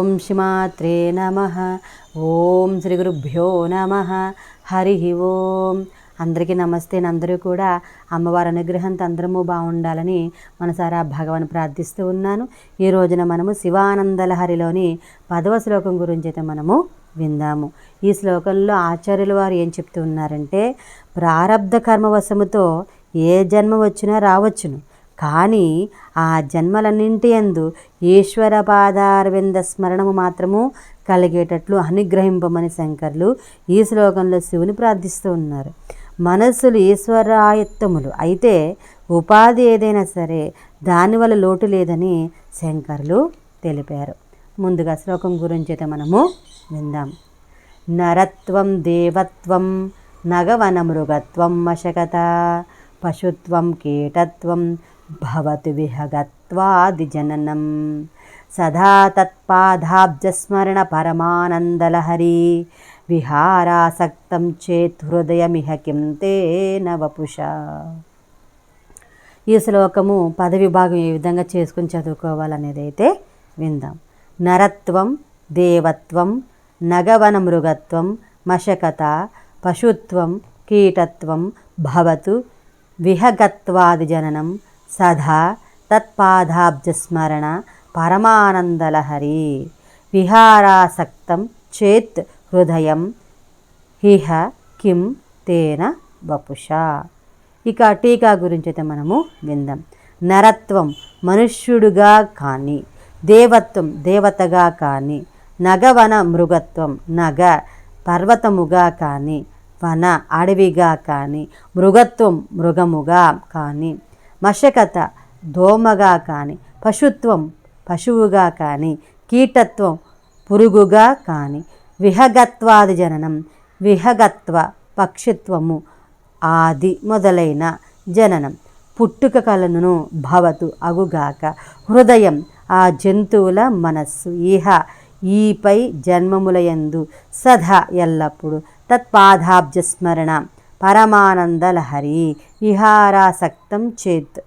ఓం శ్రీమాత్రే నమ. ఓం శ్రీ గురుభ్యో నమ. హరి ఓం. అందరికీ నమస్తే. అందరూ కూడా అమ్మవారి అనుగ్రహంతో అందరము బాగుండాలని మనసారా భగవాన్ ప్రార్థిస్తూ ఉన్నాను. ఈ రోజున మనము శివానందలహరిలోని పదవ శ్లోకం గురించి అయితే మనము విందాము. ఈ శ్లోకంలో ఆచార్యుల వారు ఏం చెప్తూ ఉన్నారంటే ప్రారబ్ధ కర్మవశముతో ఏ జన్మ వచ్చినా రావచ్చును. కానీ ఆ జన్మలన్నింటి యందు ఈశ్వర పాదారవింద స్మరణము మాత్రము కలిగేటట్లు అనుగ్రహింపమని శంకర్లు ఈ శ్లోకంలో శివుని ప్రార్థిస్తూ ఉన్నారు. మనస్సులు ఈశ్వరాయత్తములు. అయితే ఉపాధి ఏదైనా సరే దానివల్ల లోటు లేదని శంకర్లు తెలిపారు. ముందుగా శ్లోకం గురించి అయితే మనము విందాం. నరత్వం దేవత్వం నగవన మృగత్వం మశకత పశుత్వం కీటత్వం భవతు విహగత్వాది జననం సదా తత్పాదాబ్జస్మరణ పరమానందలహరి విహారాసక్తం చేత్ హృదయమిహ కిం తే నవపుష ఈ శ్లోకము పదవిభాగం ఏ విధంగా చేసుకుని చదువుకోవాలనేది అయితే విందాం. నరత్వం దేవత్వం నగవన మృగత్వం మశకత పశుత్వం కీటత్వం భవతు విహగత్వాది జననం సదా తత్పాదాబ్జస్మరణ పరమానందలహరి విహారాసక్తం చేత్ హృదయం హిహ కిం తేన వపుష. ఇక టీకా గురించి అయితే మనము విందాం. నరత్వం మనుష్యుడుగా కానీ దేవత్వం దేవతగా కానీ నగవన మృగత్వం నగ పర్వతముగా కానీ వన అడవిగా కానీ మృగత్వం మృగముగా కానీ మశకత దోమగా కానీ పశుత్వం పశువుగా కానీ కీటత్వం పురుగుగా కానీ విహగత్వాది జననం విహగత్వ పక్షిత్వము ఆది మొదలైన జననం. పుట్టుక కలను భవతు అగుగాక హృదయం ఆ జంతువుల మనస్సు. ఇహ ఈపై జన్మములయందు సదా ఎల్లప్పుడు తత్పాదాబ్జస్మరణ. పరమానందలహరి విహారాసక్తం చేత్.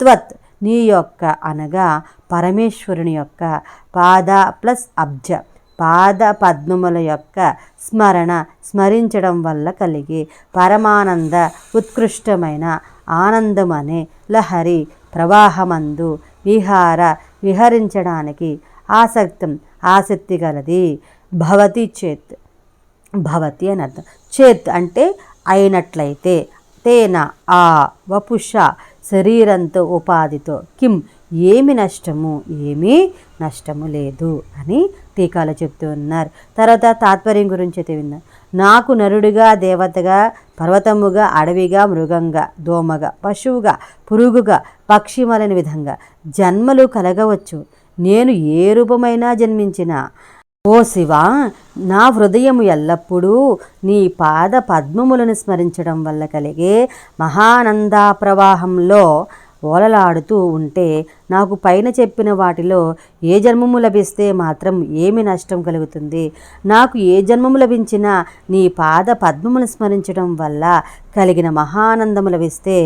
త్వత్ నీ యొక్క అనగా పరమేశ్వరుని యొక్క పాద ప్లస్ అబ్జ. పాద పద్మముల యొక్క స్మరణ స్మరించడం వల్ల కలిగే పరమానంద ఉత్కృష్టమైన ఆనందం అనే లహరి ప్రవాహమందు విహార విహరించడానికి ఆసక్తం ఆసక్తి గలది భవతి చేత్. భవతి అని అర్థం చేత్ అంటే అయినట్లయితే తేన ఆ వపుష శరీరంతో ఉపాధితో కిం ఏమి నష్టము ఏమీ నష్టము లేదు అని టీకాలు చెప్తూ ఉన్నారు. తర్వాత తాత్పర్యం గురించి అయితే విన్నారు నాకు నరుడిగా దేవతగా పర్వతముగా అడవిగా మృగంగా దోమగా పశువుగా పురుగుగా పక్షిమలని విధంగా జన్మలు కలగవచ్చు. నేను ఏ రూపమైనా జన్మించినా ఓ శివ నా హృదయము ఎల్లప్పుడూ నీ పాద పద్మములను స్మరించడం వల్ల కలిగే మహానందా ప్రవాహంలో ఓలలాడుతూ ఉంటే నాకు పైన చెప్పిన వాటిలో ఏ జన్మము లభిస్తే మాత్రం ఏమి నష్టం కలుగుతుంది? నాకు ఏ జన్మము లభించినా నీ పాద పద్మమును స్మరించడం వల్ల కలిగిన మహానందము లభిస్తే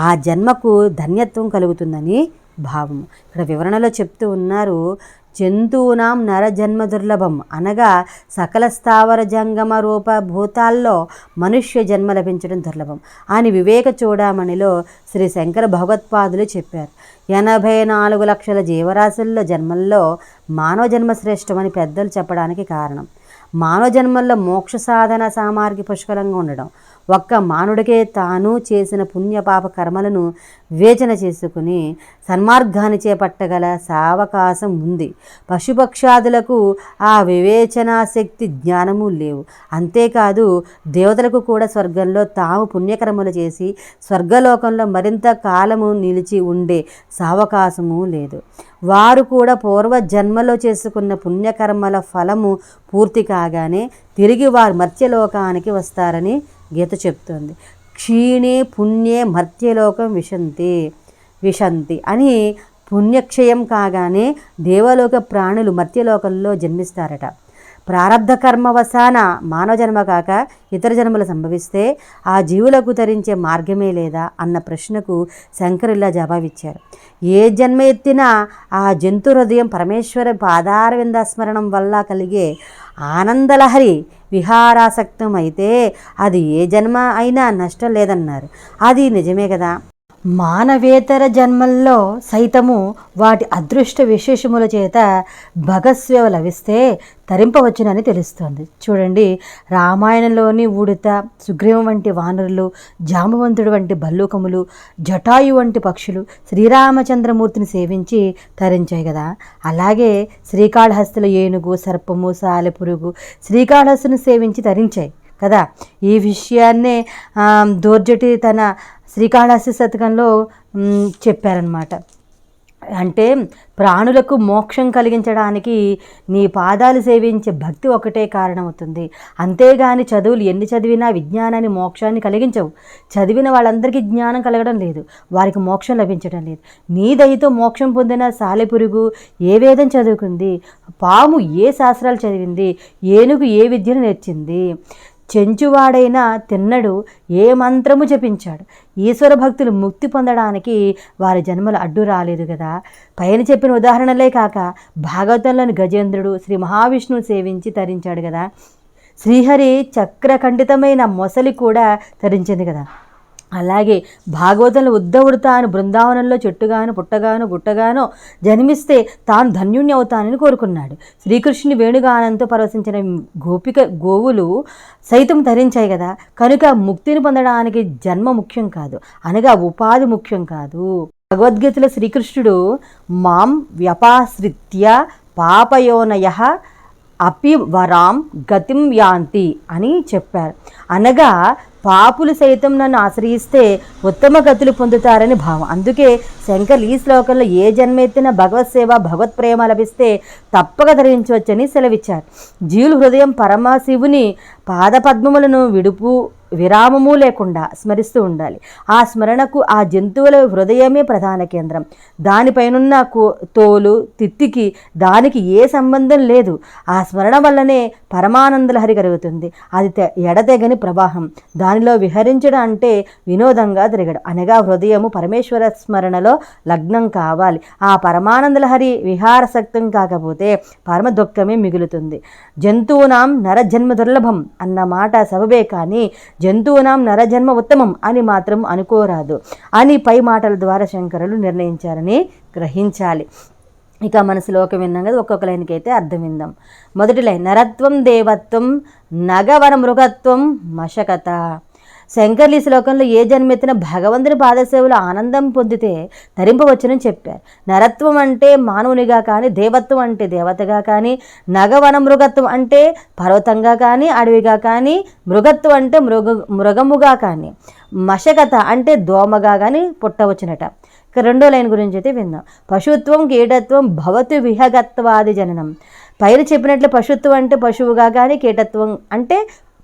ఆ జన్మకు ధన్యత్వం కలుగుతుందని భావము. ఇక్కడ వివరణలో చెప్తూ ఉన్నారు జంతువునాం నరజన్మ దుర్లభం అనగా సకల స్థావర జంగమ రూప భూతాల్లో మనుష్య జన్మ లభించడం దుర్లభం. అని వివేక చూడామణిలో శ్రీ శంకర భగవత్పాదులు చెప్పారు. ఎనభై నాలుగు లక్షల జీవరాశుల్లో జన్మల్లో మానవ జన్మ శ్రేష్టమని పెద్దలు చెప్పడానికి కారణం మానవ జన్మల్లో మోక్ష సాధన సామాగ్రి పుష్కలంగా ఉండడం. ఒక్క మానుడికే తాను చేసిన పుణ్యపాప కర్మలను వివేచన చేసుకుని సన్మార్గాన్ని చేపట్టగల సావకాశం ఉంది. పశుపక్షాదులకు ఆ వివేచనా శక్తి జ్ఞానము లేవు. అంతేకాదు దేవతలకు కూడా స్వర్గంలో తాము పుణ్యకర్మలు చేసి స్వర్గలోకంలో మరింత కాలము నిలిచి ఉండే సావకాశము లేదు. వారు కూడా పూర్వ జన్మలో చేసుకున్న పుణ్యకర్మల ఫలము పూర్తి కాగానే తిరిగి వారు మర్త్యలోకానికి వస్తారని గీత చెప్తుంది. క్షీణే పుణ్యే మర్త్యలోకం విశంతి విశంతి అని పుణ్యక్షయం కాగానే దేవలోక ప్రాణులు మర్త్యలోకంలో జన్మిస్తారట. ప్రారంధ కర్మవశాన మానవ జన్మ కాక ఇతర జన్మలు సంభవిస్తే ఆ జీవులకు తరించే మార్గమే లేదా అన్న ప్రశ్నకు శంకరులా జవాబిచ్చారు. ఏ జన్మ ఎత్తినా ఆ జంతు హృదయం పరమేశ్వర పాదారవిందస్మరణం వల్ల కలిగే ఆనందలహరి విహారాసక్తం అయితే అది ఏ జన్మ అయినా నష్టం లేదన్నారు. అది నిజమే కదా? మానవేతర జన్మల్లో సైతము వాటి అదృష్ట విశేషముల చేత భగస్వేవ లభిస్తే తరింపవచ్చునని తెలుస్తోంది. చూడండి రామాయణంలోని ఊడిత సుగ్రీవం వంటి వానరులు జాంబవంతుడు వంటి భల్లూకములు జటాయు వంటి పక్షులు శ్రీరామచంద్రమూర్తిని సేవించి తరించాయి కదా. అలాగే శ్రీకాళహస్తుల ఏనుగు సర్పము సాలెపురుగు శ్రీకాళహస్తుని సేవించి తరించాయి కదా. ఈ విషయాన్నే దోర్జటి తన శ్రీకాళహస్తి శతకంలో చెప్పారనమాట అంటే ప్రాణులకు మోక్షం కలిగించడానికి నీ పాదాలు సేవించే భక్తి ఒకటే కారణమవుతుంది. అంతేగాని చదువులు ఎన్ని చదివినా విజ్ఞానాన్ని మోక్షాన్ని కలిగించవు. చదివిన వాళ్ళందరికీ జ్ఞానం కలగడం లేదు. వారికి మోక్షం లభించడం లేదు. నీ దయతో మోక్షం పొందిన సాలెపురుగు ఏ వేదం చదువుకుంది? పాము ఏ శాస్త్రాలు చదివింది? ఏనుగు ఏ విద్యను నేర్చింది? చెంచువాడైన తిన్నడు ఏ మంత్రము జపించాడు. ఈశ్వర భక్తులు ముక్తి పొందడానికి వారి జన్మలు అడ్డు రాలేదు కదా పైన చెప్పిన ఉదాహరణలే కాక భాగవతంలోని గజేంద్రుడు శ్రీ మహావిష్ణువు సేవించి తరించాడు కదా శ్రీహరి చక్రఖండితమైన మొసలి కూడా తరించింది కదా అలాగే భాగవతంలో ఉద్ధవుడు తాను బృందావనంలో చెట్టుగాను పుట్టగాను గుట్టగానో జన్మిస్తే తాను ధన్యుణ్ణి అవుతానని కోరుకున్నాడు. శ్రీకృష్ణుని వేణుగానంతో పరవశించిన గోపిక గోవులు సైతం ధరించాయి కదా. కనుక ముక్తిని పొందడానికి జన్మ ముఖ్యం కాదు అనగా ఉపాధి ముఖ్యం కాదు. భగవద్గీతలో శ్రీకృష్ణుడు మాం వ్యపాశ్రిత్య పాపయోనయ అపి వరాం గతిం యాంతి అని చెప్పారు. అనగా పాపులు సైతం నన్ను ఆశ్రయిస్తే ఉత్తమ గతులు పొందుతారని భావం. అందుకే శంకర్ ఈ శ్లోకంలో ఏ జన్మెత్తిన భగవత్ సేవ భగవత్ ప్రేమ లభిస్తే తప్పక ధరించవచ్చని సెలవిచ్చారు. జీవులు హృదయం పరమశివుని పాదపద్మములను విడుపు విరామము లేకుండా స్మరిస్తూ ఉండాలి. ఆ స్మరణకు ఆ జంతువుల హృదయమే ప్రధాన కేంద్రం. దానిపైనున్న కో తోలు తిత్తికి దానికి ఏ సంబంధం లేదు. ఆ స్మరణ వల్లనే పరమానందలహరి కలుగుతుంది. అది తె- ఎడతెగని ప్రవాహం. దానిలో విహరించడం అంటే వినోదంగా తిరగడం. అనగా హృదయము పరమేశ్వర స్మరణలో లగ్నం కావాలి. ఆ పరమానందలహరి విహారసక్తం కాకపోతే పరమ దుఃఖమే మిగులుతుంది. జంతువునాం నరజన్మ దుర్లభం అన్న మాట సబబే కానీ జంతువునాం నరజన్మ ఉత్తమం అని మాత్రం అనుకోరాదు. అని పై మాటల ద్వారా శంకరులు నిర్ణయించారని గ్రహించాలి. ఇక మన శ్లోకం విన్నాం కదా ఒక్కొక్క లైన్కి అయితే అర్థం విందాం. మొదటి లైన్ నరత్వం దేవత్వం నగవన మృగత్వం మశకత. శంకర్లు ఈ శ్లోకంలో ఏ జన్మెత్తిన భగవంతుని పాదసేవలు ఆనందం పొందితే ధరింపవచ్చునని చెప్పారు. నరత్వం అంటే మానవునిగా కానీ దేవత్వం అంటే దేవతగా కానీ నగవన మృగత్వం అంటే పర్వతంగా కానీ అడవిగా కానీ మృగత్వం అంటే మృగ మృగముగా కానీ మశకత అంటే దోమగా కానీ పుట్టవచ్చునట. ఇక రెండో లైన్ గురించి అయితే విందాం. పశుత్వం కీటత్వం భవతు విహగత్వాది జననం. పైన చెప్పినట్లు పశుత్వం అంటే పశువుగా కానీ కీటత్వం అంటే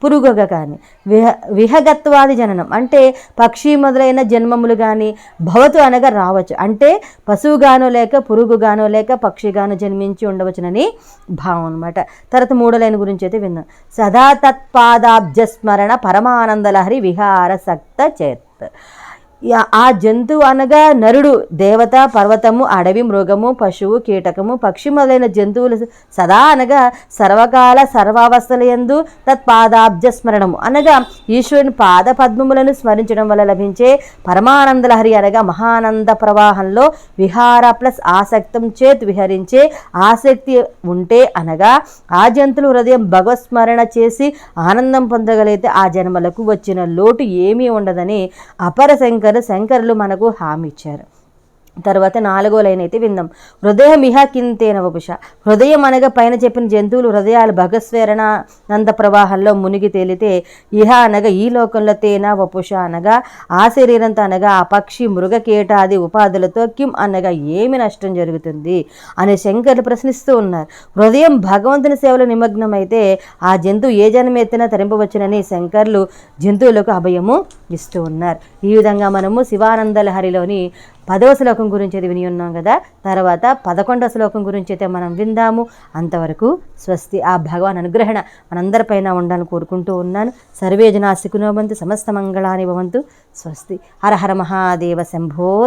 పురుగుగా కానీ. విహ విహగత్వాది జననం. అంటే పక్షి మొదలైన జన్మములు కానీ భవతు అనగా రావచ్చు. అంటే పశువుగానో లేక పురుగుగానో లేక పక్షిగానో జన్మించి ఉండవచ్చునని భావం అనమాట తర్వాత మూడో లైన్ గురించి అయితే విన్నాం సదా తత్పాదాబ్జస్మరణ పరమానందలహరి విహార సక్త చేత్. ఆ జంతువు అనగా నరుడు. దేవత పర్వతము అడవి మృగము పశువు కీటకము పక్షి మొదలైన జంతువులు సదా అనగా సర్వకాల సర్వావస్థల యందు తత్పాదాబ్జ స్మరణము అనగా ఈశ్వరుని పాద పద్మములను స్మరించడం వల్ల లభించే పరమానందలహరి అనగా మహానంద ప్రవాహంలో విహార ప్లస్ ఆసక్తం చేత్ విహరించే ఆసక్తి ఉంటే అనగా ఆ జంతువులు హృదయం భగవస్మరణ చేసి ఆనందం పొందగలిగితే ఆ జన్మలకు వచ్చిన లోటు ఏమీ ఉండదని అపర శంకరు శంకరులు మనకు హామీ ఇచ్చారు. తర్వాత నాలుగో లైన్ అయితే విందాం. హృదయం ఇహ కింతేన వపుష. హృదయం అనగా పైన చెప్పిన జంతువులు హృదయాలు భగస్వేరణ నంద ప్రవాహంలో మునిగి తేలితే ఇహ అనగా ఈ లోకంలో తేన వపుష అనగా ఆ శరీరంతో అనగా ఆ పక్షి మృగకీటాది ఉపాధులతో కిం అనగా ఏమి నష్టం జరుగుతుంది అని శంకర్లు ప్రశ్నిస్తూ ఉన్నారు. హృదయం భగవంతుని సేవలో నిమగ్నమైతే ఆ జంతువు ఏ జన్మెత్తినా తరింపవచ్చునని శంకర్లు జంతువులకు అభయము ఇస్తూ ఉన్నారు. ఈ విధంగా మనము శివానందలహరిలోని పదవ శ్లోకం గురించి అయితే విని ఉన్నాం కదా. తర్వాత పదకొండవ శ్లోకం గురించి అయితే మనం విందాము. అంతవరకు స్వస్తి ఆ భగవాన్ అనుగ్రహణ మనందరిపైన ఉండాలని కోరుకుంటూ ఉన్నాను. సర్వే జనా సమస్త మంగళాని భవంతు. స్వస్తి. హర హర మహాదేవ శంభో.